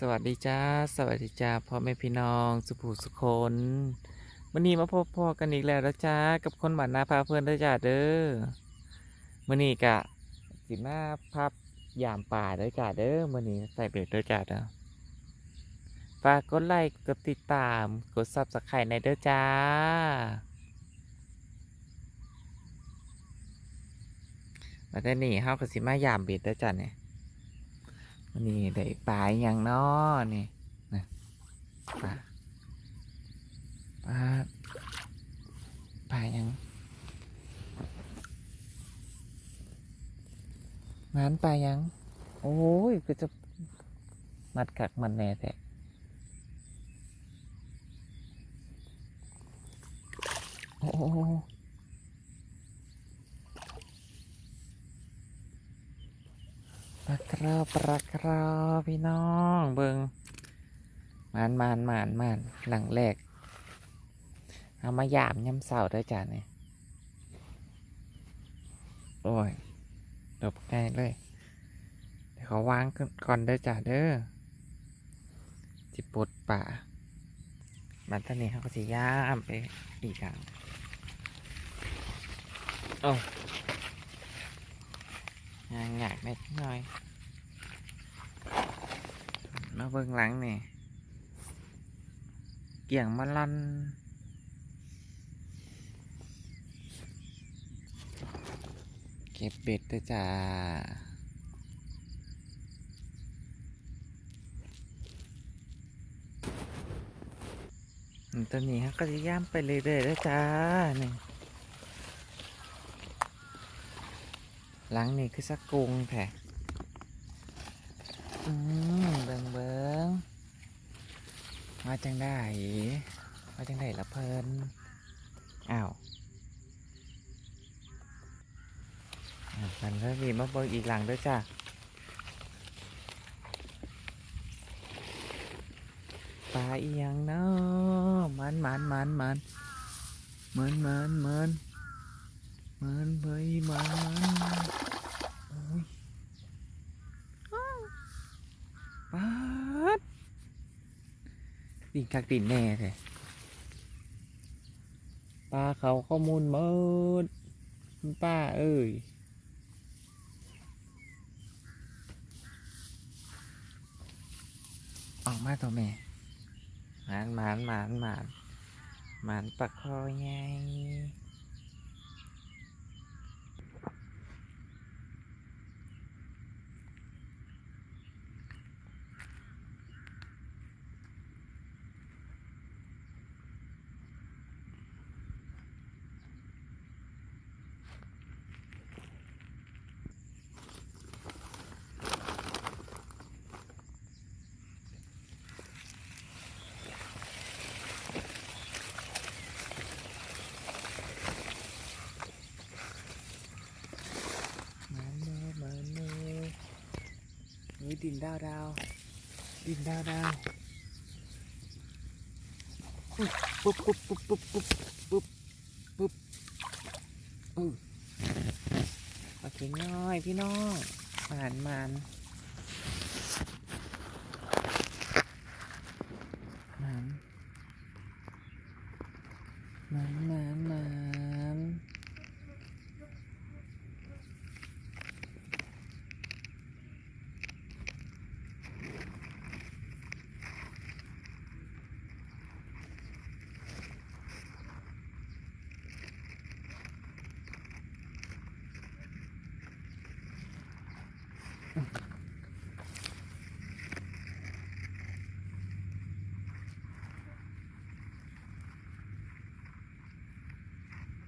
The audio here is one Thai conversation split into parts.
สวัสดีจ้า สวัสดีจ้าพ่อแม่พี่น้อง สุภูสุคนวันนี้มาพบพ่อกันอีกแล้วนะจ้ากับคนบ้านนาพาเพื่อนเด้อจ้าเด้อมื่อนี้กะสิมาพับยามป่าเด้อจ้าเด้อมื่อนี้ใส่เบ็ดเด้อจ้าเด้อฝากกดไลค์กดติดตามกดซับสไครต์ในเด้อจ้ามาแต่นี่เฮาก็สิมายามเบ็ดเด้อจ้าเนี่ย นนี้ได้ปลาอย่างน้อนี่นะปลาปลาปลาหยังงานปลาหยัง โอ้ยก็จะมัดกักมันแน่แต่โอ้ โหปลากราวปลากราวพี่น้องเบิงมานมานมานมานหลังแรกเอามายามย้ำเสาด้วยจ้าเนี่ยโอ้ยดบง่ายเลย เดี๋ยวเขาวางก่อนเด้อจ้าเด้อจิปลดป่ามันตอนนี้เขาก็สิย่ามไปอีกครั้งโอ้ งอยากเล็กน้อย มาเบิ่งหลังนี่เกี่ยงมาลันเก็บเบ็ดด้วยจ้าอืมตัวนี้ฮะก็จะย่ำไปเรื่อยๆแล้วจ้านี่ หลังนี่คือสักกุงแท้อืมเบิงเบิงมาจังได้มาจังได้ละเพลินอ้าวมันก็มีมาเบิงอีกหลังด้วยจ้าปลาอียังเนาะมันมันมันมันมันมันมันมันเบยมันมันโอ้ยปาด ดินคักดินแน่เลยปลาเขาข้อมูลมดคุณป้าเอ้ยออกมาตัวแม่หมานหมานหมานหมานหมานปักคอไงหมานเนอหมานเนอ นี่ดินดาวดาวดินดาวดาวปุ๊บปุ๊บปุ๊บปุ๊บปุ๊บปุ๊บปุ๊บอือปลาเข็งน้อยพี่น้องมานหมานหมานหมานหมานหมาน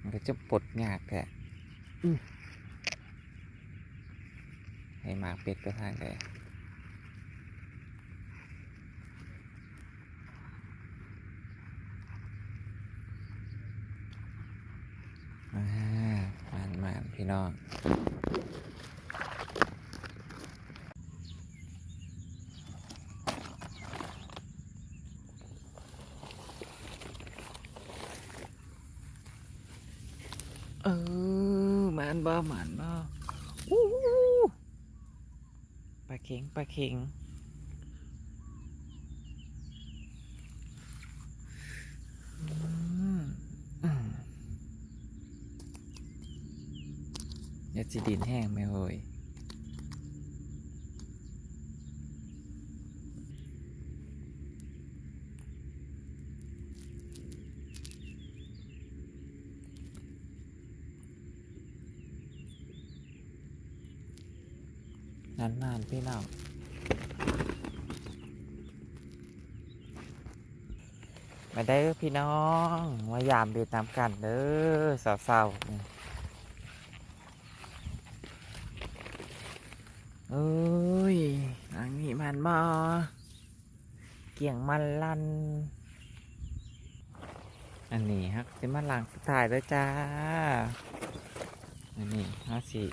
มันก็จะปลดยากแท้อื้อให้หมากเป็ดไปทางใดอ่าหมานหมานพี่น้อง เออหมันบ่หมันบ่อู้ปลาเข็งปลาเข็งอยากจะดินแห้งไหมเฮ้ย นานๆพี่น้องมาได้พี่น้องมายามเดินตามกันเด้อสาวๆเอ้ยอันนี้มันมาเกี่ยงมันลัน อันนี้ฮักจะมาหลังสุดท้ายแล้วจ้า อันนี้ฮักสิ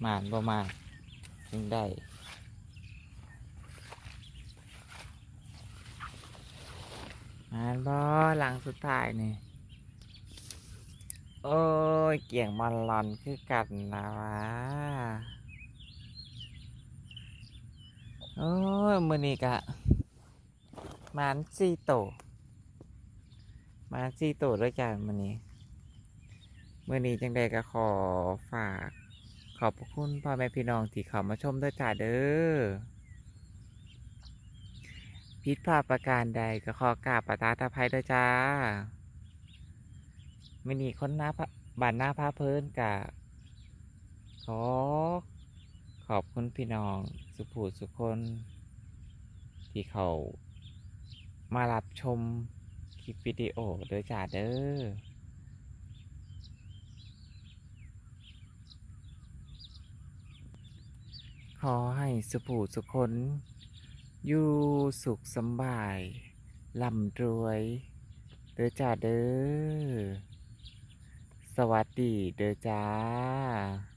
หมานบ่มา จึงได้ มาบอหลังสุดท้ายนี่ โอ้ย เกี่ยงบอลลอนคือกันนะวะโอ้ย มือนี้กะมานซีโตมานซีโตด้วยกันมือนี้ มือนี้จังใดก็ขอฝาก ขอบคุณพ่อแม่พี่น้องที่เข้ามาชมด้วยจ้าเด้อผิดพลาดประการใดก็ขอกราบประทานอภัยด้วยจ้าไม่นีคนหน้าบานหน้าพาเพลินกะขอขอบคุณพี่น้องสุภูสุคน ที่เขามารับชมคลิปวิดีโอโดยจ้าเด้อ ขอให้สุภูสุคนอยู่สุขสบายล่ำรวยเด้อจ้าเด้อ สวัสดีเด้อจ้า